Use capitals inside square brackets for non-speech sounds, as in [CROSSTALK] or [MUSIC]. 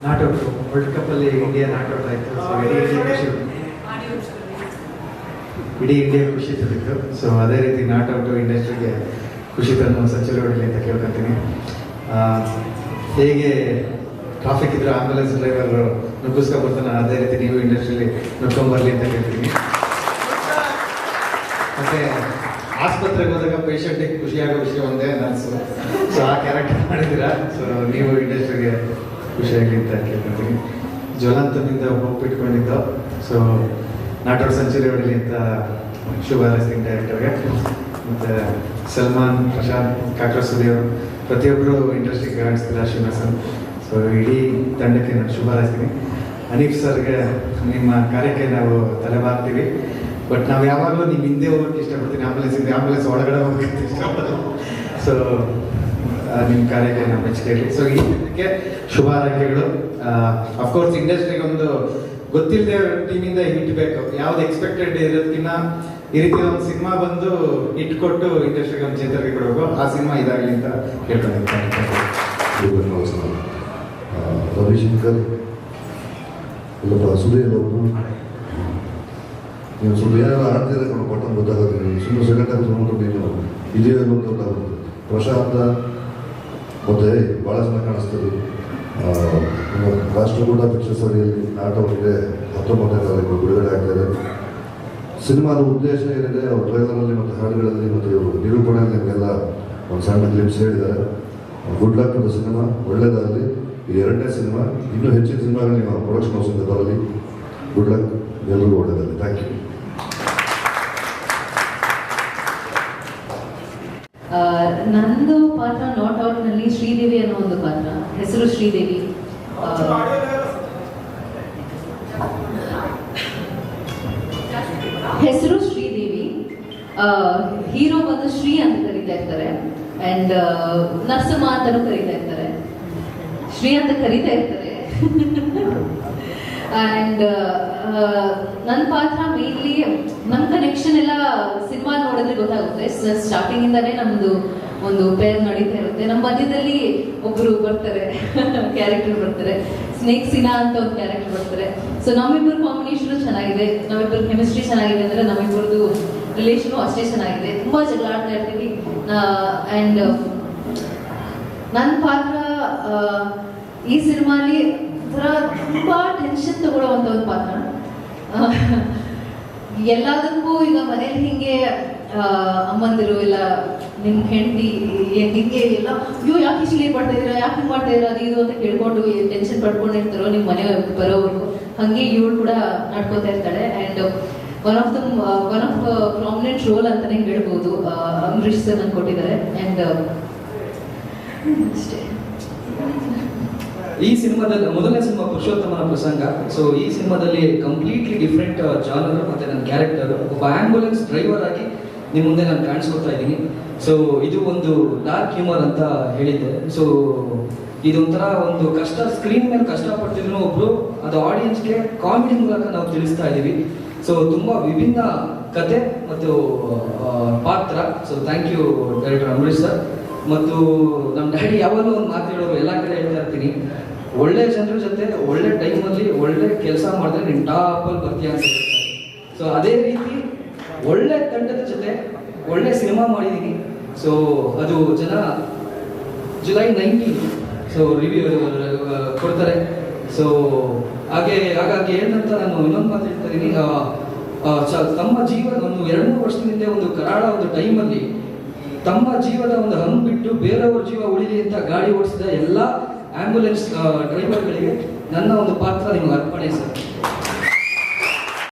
ನಾಟೌಟ್ world cup ಅಲ್ಲಿ India out ಆಯ್ತು. ಇಡೀ ಇಂಡಿಯಾ ಖುಷಿ ಇಡೀ ಇಂಡಿಯಾ ಖುಷಿ ತಂದಿತ್ತು ಸೊ ಅದೇ ರೀತಿ ನಾಟ್ ನಾಟೌಟ್ ಇಂಡಸ್ಟ್ರಿಗೆ ಖುಷಿ ತಂದು ಸಚಿವರು ಹೊಡಲಿ ಅಂತ ಕೇಳ್ಕೊತೀನಿ ಹೇಗೆ ಟ್ರಾಫಿಕ್ ಇದ್ರೆ ಆಂಬುಲೆನ್ಸ್ ಡ್ರೈವರ್ ನುಗ್ಗಿಸ್ಕೊ ಬರ್ತಾನೆ ಅದೇ ರೀತಿ ನೀವು ಇಂಡಸ್ಟ್ರಿಯಲ್ಲಿ ನುಗ್ಕೊಂಬರ್ಲಿ ಅಂತ ಕೇಳ್ತೀನಿ. ಮತ್ತೆ ಆಸ್ಪತ್ರೆಗೆ ಹೋದಾಗ ಪೇಷಂಟಿಗೆ ಖುಷಿಯಾಗೋ ವಿಷಯ ಒಂದೇ ನರ್ಸು ಸೊ ಆ ಕ್ಯಾರೆಕ್ಟರ್ ಮಾಡಿದ್ದೀರಾ? ಸೊ ನೀವು ಇಂಡಸ್ಟ್ರಿಗೆ ಅಂತ ಕೇಳ್ಕೊತೀನಿ ಜ್ವಲಂತದಿಂದ ಹೋಪ್ ಇಟ್ಕೊಂಡಿದ್ದು ಸೊ ನಾಟೋಡ್ ಸೆಂಚುರಿ ಹೊಡಲಿ ಅಂತ ಶುಭ ಹಾರೈಸ್ತೀನಿ ಡೈರೆಕ್ಟರ್ಗೆ. ಮತ್ತು ಸಲ್ಮಾನ್, ಪ್ರಶಾಂತ್ ಕಾಕ್ರ ಸುದೇವ್ ಪ್ರತಿಯೊಬ್ಬರು ಇಂಡಸ್ಟ್ರಿಗೆ ಕಾಣಿಸ್ತಿಲ್ಲ ಶ್ರೀನಿವಾಸನ್. ಸೊ ಇಡೀ ತಂಡಕ್ಕೆ ನಾನು ಶುಭ ಹಾರೈಸ್ತೀನಿ. ಅನೀಫ್ ಸರ್ಗೆ ನಿಮ್ಮ ಕಾರ್ಯಕ್ಕೆ ನಾವು ತಲೆಬಾಗ್ತೀವಿ ಬಟ್ ನಾವು ಯಾವಾಗಲೂ ನಿಮ್ಮ ಹಿಂದೆ ಹೋಗೋಕ್ಕೆ ಇಷ್ಟಪಡ್ತೀನಿ. ಆಂಬುಲೆನ್ಸ್ ಹಿಂದೆ ಆಂಬುಲೆನ್ಸ್ ಒಳಗಡೆ ಹೋಗೋಕ್ಕೆ ಇಷ್ಟಪಡೋದು ಸೊ ನಿಮ್ಮ ಕಾರ್ಯಕ್ಕೆ ನಾನು ಮೆಚ್ಚುಗೆ ಇರಲಿ ಸೊ ಇದಕ್ಕೆ ಶುಭ ಹಾರೈಕೆಗಳು ಅಫ್ಕೋರ್ಸ್ ಇಂಡಸ್ಟ್ರಿಗೆ ಒಂದು ಗೊತ್ತಿಲ್ಲದೆ ಟೀಮಿಂದ ಹಿಟ್ ಬೇಕು. ಯಾವ್ದು ಎಕ್ಸ್ಪೆಕ್ಟೆಡ್ ಇರೋದಕ್ಕಿಂತ ಈ ರೀತಿ ಒಂದು ಸಿನಿಮಾ ಬಂದು ಹಿಟ್ ಕೊಟ್ಟು ಇಂಡಸ್ಟ್ರಿಗೆ ಒಂದು ಚೇತರಿಕೆ ಕೊಡಬೇಕು. ಆ ಸಿನಿಮಾ ಇದಾಗಲಿ ಅಂತ ಆ, ರವಿಶಂಕರ್ ಸುಧೀರ್ ಅವರು. ನೀವು ಸ್ವಲ್ಪ ಏನಾದ್ರು ಆಡ್ತಿದ್ರೆಕೊಂಡು ಕೊಟ್ಟು ಗೊತ್ತಾಗುತ್ತೆ ನೀವು ಸುಮ್ಮನೆ ಸೆಕೆಂಡ್ ನೀನು ಇದೆಯೋ ಇಲ್ಲೋ ಗೊತ್ತಾಗುತ್ತೆ ಪ್ರಶಾಂತ ಭಾಳ ಚೆನ್ನಾಗಿ ಕಾಣಿಸ್ತದೆ. ರಾಷ್ಟ್ರಕೂಟ ಪಿಕ್ಚರ್ಸ್ ಅಲ್ಲಿ ನಾಟಕಕ್ಕೆ ಹತ್ತೊಂಬತ್ತನೇ ತಾರೀಕು ಬಿಡುಗಡೆ ಆಗ್ತದೆ. ಸಿನಿಮಾದ ಉದ್ದೇಶ ಏನಿದೆ, ಅವ್ರ ಟ್ರೈಲರ್ನಲ್ಲಿ ಮತ್ತು ಹಾಡುಗಳಲ್ಲಿ ಮತ್ತು ನಿರೂಪಣೆಯಲ್ಲಿ ನಿಮಗೆಲ್ಲ ಒಂದು ಸಣ್ಣ ಕ್ಲಿಪ್ಸ್ ಹೇಳಿದ್ದಾರೆ. ಗುಡ್ ಲಕ್ ಟು ಸಿನಿಮಾ ಒಳ್ಳೆಯದಾಗಲಿ ಈ ಎರಡನೇ ಸಿನಿಮಾ, ಇನ್ನೂ ಹೆಚ್ಚಿನ ಸಿನಿಮಾಗಳು ನಿಮ್ಮ ಪ್ರೊಡಕ್ಷನ್ ಹೌಸಿಂದ ಬರಲಿ. ಗುಡ್ ಲಕ್ ಎಲ್ಲರಿಗೂ ಒಳ್ಳೆಯದಾಗಲಿ ಥ್ಯಾಂಕ್ ಯು ನಂದು ಪಾತ್ರ ನಾಟ್ ಔಟ್ನಲ್ಲಿ ಶ್ರೀದೇವಿ ಅನ್ನೋ ಒಂದು ಪಾತ್ರ. ಹೆಸರು ಶ್ರೀದೇವಿ. ಹೆಸರು ಶ್ರೀದೇವಿ. ಹೀರೋ ಬಂದು ಶ್ರೀ ಅಂತ ಕರೀತಾ ಇರ್ತಾರೆ. ಅಂಡ್ ನರ್ಸಮ್ಮ ಅಂತಾನೂ ಕರೀತಾ ಇರ್ತಾರೆ. ಶ್ರೀ ಅಂತ ಕರೀತಾ ಇರ್ತಾರೆ. [LAUGHS] ಅಂಡ್ ನನ್ನ ಪಾತ್ರ ಮೇನ್ಲಿ ನಮ್ಮ ಕನೆಕ್ಷನ್ ಎಲ್ಲ ಸಿನಿಮಾ ನೋಡಿದ್ರೆ ಗೊತ್ತಾಗುತ್ತೆ. ಸ್ಟಾರ್ಟಿಂಗ್ ಇಂದಾನೇ ನಮ್ದು ಒಂದು ಪೇರ್ ನಡೀತಾ ಇರುತ್ತೆ. ನಮ್ಮ ಮಧ್ಯದಲ್ಲಿ ಒಬ್ರು ಬರ್ತಾರೆ [LAUGHS] ಕ್ಯಾರೆಕ್ಟರ್ ಬರ್ತಾರೆ. ಸ್ನೇಕ್ ಸಿನಾ ಅಂತ ಒಂದು ಕ್ಯಾರೆಕ್ಟರ್ ಬರ್ತಾರೆ. ಸೊ ನಮ್ಮಿಬ್ಬರ ಕಾಂಬಿನೇಷನ್ ಚೆನ್ನಾಗಿದೆ. ನಮ್ಮಿಬ್ಬರ ಕೆಮಿಸ್ಟ್ರಿ ಚೆನ್ನಾಗಿದೆ ಅಂದ್ರೆ ನಮ್ಮಿಬ್ಬರದು ರಿಲೇಷನು ಅಷ್ಟೇ ಚೆನ್ನಾಗಿದೆ. ತುಂಬಾ ಜಗಳ ಆಡ್ತಾ ಇರ್ತೀವಿ. ಅಂಡ್ ನನ್ನ ಪಾತ್ರ ಈ ಸಿನಿಮಾಲಿ ಒಂಥರ ತುಂಬ ಟೆನ್ಷನ್ ತಗೊಳ್ಳೋವಂಥ ಒಂದು ಪಾತ್ರ ಎಲ್ಲದಕ್ಕೂ ಈಗ ಮನೇಲಿ ಹಿಂಗೆ ಅಮ್ಮಂದಿರು ಇಲ್ಲ ನಿಮ್ಮ ಹೆಂಡತಿ ಹಿಂಗೆ ಎಲ್ಲ, ಅಯ್ಯೋ, ಯಾಕೆ ಇಷ್ಟು ಮಾಡ್ತಾ ಇದ್ದೀರಾ ಯಾಕೆ ಹಿಂಗೆ ಮಾಡ್ತಾ ಇದ್ರ? ಅದು ಇದು ಅಂತ ಕೇಳ್ಕೊಂಡು ಟೆನ್ಷನ್ ಪಡ್ಕೊಂಡಿರ್ತಾರೋ ನಿಮ್ಮ ಮನೆ ಬರೋವರೆಗೂ ಹಂಗೆ ಇವಳು ಕೂಡ ನಡ್ಕೋತಾ ಇರ್ತಾಳೆ. And one of the one of prominent role ಅಂತಲೇ ಹೇಳ್ಬೋದು ಅಂಬರೀಷ್ ಸರ್ ನಂಗೆ ಕೊಟ್ಟಿದ್ದಾರೆ. ಅಂಡ್ ಅಷ್ಟೇ. ಈ ಸಿನಿಮಾದಲ್ಲಿ ಮೊದಲನೇ ಸಿನಿಮಾ ಪುರುಷೋತ್ತಮನ ಪ್ರಸಂಗ. ಸೊ ಈ ಸಿನಿಮಾದಲ್ಲಿ ಕಂಪ್ಲೀಟ್ಲಿ ಡಿಫ್ರೆಂಟ್ ಜಾನರ್ ಮತ್ತೆ ನನ್ನ ಕ್ಯಾರೆಕ್ಟರ್ ಒಬ್ಬ ಆಂಬ್ಯುಲೆನ್ಸ್ ಡ್ರೈವರ್ ಆಗಿ ನಿಮ್ಮ ಮುಂದೆ ನಾನು ಕಾಣಿಸ್ಕೊತಾ ಇದ್ದೀನಿ. ಸೊ ಇದು ಒಂದು ಡಾರ್ಕ್ ಹ್ಯೂಮರ್ ಅಂತ ಹೇಳಿದ್ದೆ. ಸೊ ಇದೊಂಥರ ಒಂದು ಕಷ್ಟ ಸ್ಕ್ರೀನ್ ಮೇಲೆ ಕಷ್ಟಪಡ್ತಿದ್ರು ಒಬ್ರು. ಅದು ಆಡಿಯನ್ಸ್ಗೆ ಕಾಮಿಡಿ ಮೂಲಕ ನಾವು ತಿಳಿಸ್ತಾ ಇದ್ದೀವಿ. ಸೊ ತುಂಬಾ ವಿಭಿನ್ನ ಕತೆ ಮತ್ತು ಪಾತ್ರ. So thank you director Ambareesh sir. ಮತ್ತು ನಮ್ಮ ಡ್ಯಾಡಿ ಯಾವಾಗಲೂ ಒಂದು ಮಾತು ಹೇಳೋರು ಎಲ್ಲ ಕಡೆ ಹೇಳ್ತಾ ಇರ್ತೀನಿ. ಒಳ್ಳೆ ಜನರ ಜೊತೆ ಒಳ್ಳೆ ಟೈಮಲ್ಲಿ ಒಳ್ಳೆ ಕೆಲಸ ಮಾಡಿದ್ರೆ ನೀನು ಟಾಪಲ್ಲಿ ಬರ್ತೀಯ ಅಂತ ಸೊ ಅದೇ ರೀತಿ ಒಳ್ಳೆ ತಂಡದ ಜೊತೆ ಒಳ್ಳೆ ಸಿನಿಮಾ ಮಾಡಿದ್ದೀನಿ ಸೊ ಅದು ಜನ ಜುಲೈ ನೈನ್ಟೀನ್ ಸೊ ರಿವ್ಯೂ ಕೊಡ್ತಾರೆ. ಸೊ ಹಾಗೆ, ಹಾಗಾಗಿ ಏನಂತ ನಾನು ಇನ್ನೊಂದು ಮಾತು ಹೇಳ್ತಾ ಇದ್ದೀನಿ. ತಮ್ಮ ಜೀವನ ಒಂದು ಎರಡು ಮೂರು ವರ್ಷದ ಹಿಂದೆ ಒಂದು ಕರಾಳ ಒಂದು ಟೈಮಲ್ಲಿ ತಮ್ಮ ಜೀವದ ಒಂದು ಹಂಗು ಬಿಟ್ಟು ಬೇರೆಯವ್ರ ಜೀವ ಉಳಿಲಿ ಅಂತ ಗಾಡಿ ಓಡಿಸಿದ ಎಲ್ಲ ಆಂಬ್ಯುಲೆನ್ಸ್ ಡ್ರೈವರ್ಗಳಿಗೆ ನನ್ನ ಒಂದು ಪಾತ್ರ ನಿಮ್ಗೆ ಅರ್ಪಣೆ ಸರ್.